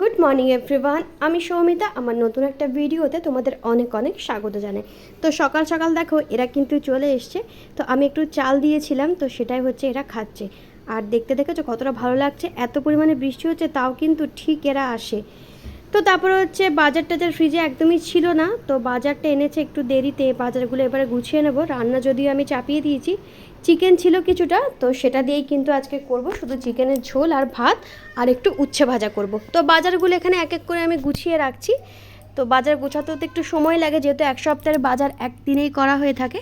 Good morning everyone আমি সৌমিতা। আমার নতুন একটা ভিডিওতে তোমাদের অনেক অনেক স্বাগত জানাই। তো সকাল সকাল দেখো, এরা কিন্তু চলে এসছে। তো আমি একটু চাল দিয়েছিলাম, তো সেটাই হচ্ছে এরা খাচ্ছে। আর দেখতে দেখেছ কতটা ভালো লাগছে? এত পরিমাণে বৃষ্টি হচ্ছে, তাও কিন্তু ঠিক এরা আসে। তো তারপরে হচ্ছে বাজার টাজার ফ্রিজে একদমই ছিল না। তো বাজারটা এনেছে একটু দেরিতে, বাজারগুলো এবারে গুছিয়ে নেব। রান্না যদিও আমি চাপিয়ে দিয়েছি চিকেন ছিল কিছুটা, তো সেটা দিয়েই কিন্তু আজকে করব। শুধু চিকেনের ঝোল আর ভাত, আর একটু উচ্ছে ভাজা করব। তো বাজারগুলো এখানে এক এক করে আমি গুছিয়ে রাখছি। তো বাজার গোছাতেও তো একটু সময় লাগে, যেহেতু এক সপ্তাহের বাজার একদিনেই করা হয়ে থাকে।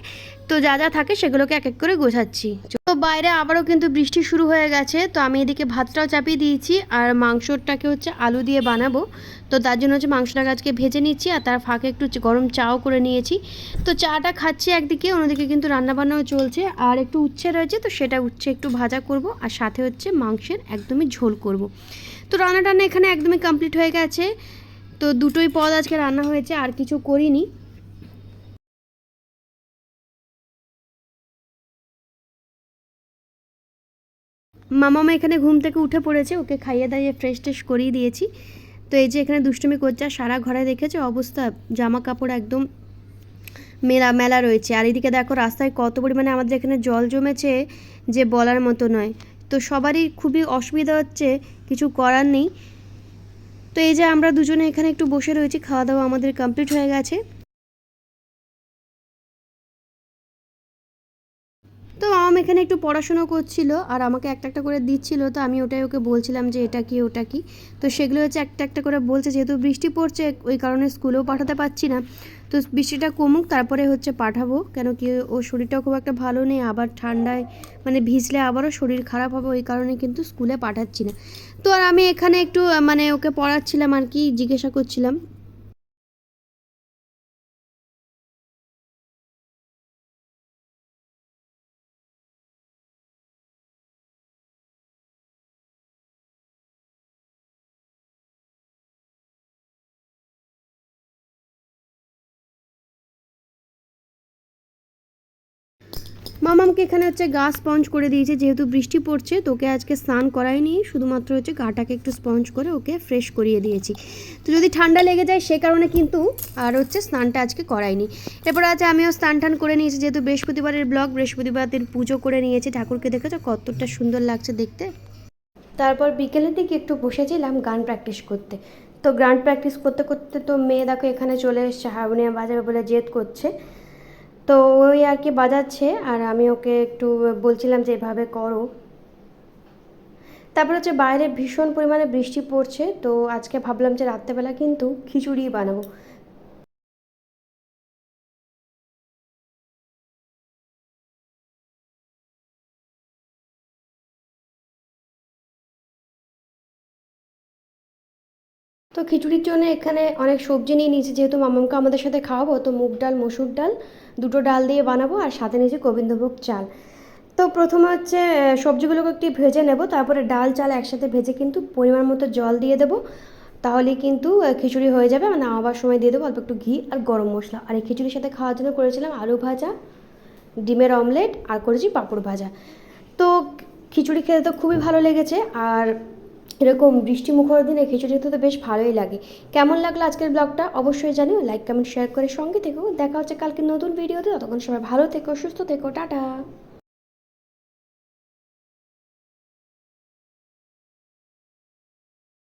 তো যা যা থাকে সেগুলোকে এক এক করে গোছাচ্ছি। তো বাইরে আবারও কিন্তু বৃষ্টি শুরু হয়ে গেছে। তো আমি এদিকে ভাতটাও চাপিয়ে দিয়েছি আর মাংসটাকে হচ্ছে আলু দিয়ে বানাবো। তো তার জন্য হচ্ছে মাংসটাকে আজকে ভেজে নিচ্ছি আর তার ফাঁকে একটু গরম চাও করে নিয়েছি। তো চাটা খাচ্ছি একদিকে, অন্যদিকে কিন্তু রান্নাবান্নাও চলছে। আর একটু উচ্ছে রয়েছে তো সেটা উচ্ছে একটু ভাজা করব আর সাথে হচ্ছে মাংসের একদমই ঝোল করব। তো রান্না টান্না এখানে একদমই কমপ্লিট হয়ে গেছে। তো দুটোই পদ আজকে রান্না হয়েছে, আর কিছু করিনি। মামামা এখানে ঘুম থেকে উঠে পড়েছে, ওকে খাইয়ে দাইয়ে ফ্রেশ ট্রেশ করিয়ে দিয়েছি। তো এই যে এখানে দুষ্টুমি করছে সারা ঘরে দেখেছে অবস্থা, জামা কাপড় একদম মেলা মেলা রয়েছে। আর এদিকে দেখো রাস্তায় কত পরিমাণে আমাদের এখানে জল জমেছে, যে বলার মতো নয়। তো সবারই খুবই অসুবিধা হচ্ছে, কিছু করার নেই। তো এই যে আমরা দুজনে এখানে একটু বসে রয়েছি, খাওয়া দাওয়া আমাদের কমপ্লিট হয়ে গেছে। তো মাম এখানে একটু পড়াশুনো করছিল আর আমাকে একটা একটা করে দিচ্ছিল। তো আমি ওটাই ওকে বলছিলাম যে এটা কি, ওটা কি। তো সেগুলো হচ্ছে একটা একটা করে বলছে। যেহেতু বৃষ্টি পড়ছে, ওই কারণে স্কুলেও পাঠাতে পারছি না। তো বৃষ্টিটা কমুক, তারপরে হচ্ছে পাঠাবো। কেন কি ও শরীরটা খুব একটা ভালো নেই। আবার ঠান্ডায় মানে ভিজলে আবারও শরীর খারাপ হবে, ওই কারণে কিন্তু স্কুলে পাঠাচ্ছি না। তো আর আমি এখানে একটু মানে ওকে পড়াচ্ছিলাম আর কি, জিজ্ঞাসা করছিলাম। মামামকে এখানে হচ্ছে গা স্পঞ্জ করে দিয়েছে, যেহেতু বৃষ্টি পড়ছে তোকে আজকে স্নান করাইনি শুধুমাত্র হচ্ছে গাটাকে একটু স্পঞ্জ করে ওকে ফ্রেশ করিয়ে দিয়েছি। তো যদি ঠান্ডা লেগে যায়, সে কারণে কিন্তু আর হচ্ছে স্নানটা আজকে করাইনি এরপর আছে, আমিও স্নান টান করে নিয়েছি, যেহেতু বৃহস্পতিবারের ব্লগ বৃহস্পতিবারের পুজো করে নিয়েছি, ঠাকুরকে দেখেছ, কতটা সুন্দর লাগছে দেখতে। তারপর বিকেলের দিকে একটু বসেছিলাম গান প্র্যাকটিস করতে। তো গান প্র্যাকটিস করতে করতে তো মেয়ে দেখো এখানে চলে এসছে, হারমোনিয়াম বাজাবে বলে জেদ করছে। তো ওই আর কি বাজাচ্ছে, আর আমি ওকে একটু বলছিলাম যে এভাবে করো। তারপর হচ্ছে বাইরে ভীষণ পরিমাণে বৃষ্টি পড়ছে, তো আজকে ভাবলাম যে রাত্রেবেলা কিন্তু খিচুড়ি বানাবো। তো খিচুড়ির জন্য এখানে অনেক সবজি নিয়ে নিয়েছি, যেহেতু মামামকে আমাদের সাথে খাওয়াবো, তো মুগ ডাল, মসুর ডাল, দুটো ডাল দিয়ে বানাবো আর সাথে নিয়েছি গোবিন্দভোগ চাল। তো প্রথমে হচ্ছে সবজিগুলোকে একটু ভেজে নেব, তারপরে ডাল, চাল একসাথে ভেজে কিন্তু পরিমাণ মতো জল দিয়ে দেবো তাহলেই কিন্তু খিচুড়ি হয়ে যাবে মানে আবার সময় দিয়ে দেবো অল্প একটু ঘি আর গরম মশলা। আর এই খিচুড়ির সাথে খাওয়ার জন্য করেছিলাম আলু ভাজা, ডিমের অমলেট আর করেছি পাঁপড় ভাজা। তো খিচুড়ি খেতে তো খুবই ভালো লেগেছে, আর এরকম বৃষ্টি মুখর দিনে খিচুড়ি খেতে তো বেশ ভালোই লাগে। কেমন লাগল আজকের ব্লগটা? অবশ্যই জানিও লাইক কমেন্ট শেয়ার করে সঙ্গে থেকো দেখা হচ্ছে কালকে নতুন ভিডিওতে ততক্ষণ সবাই ভালো থেকো, সুস্থ থেকো, টাটা।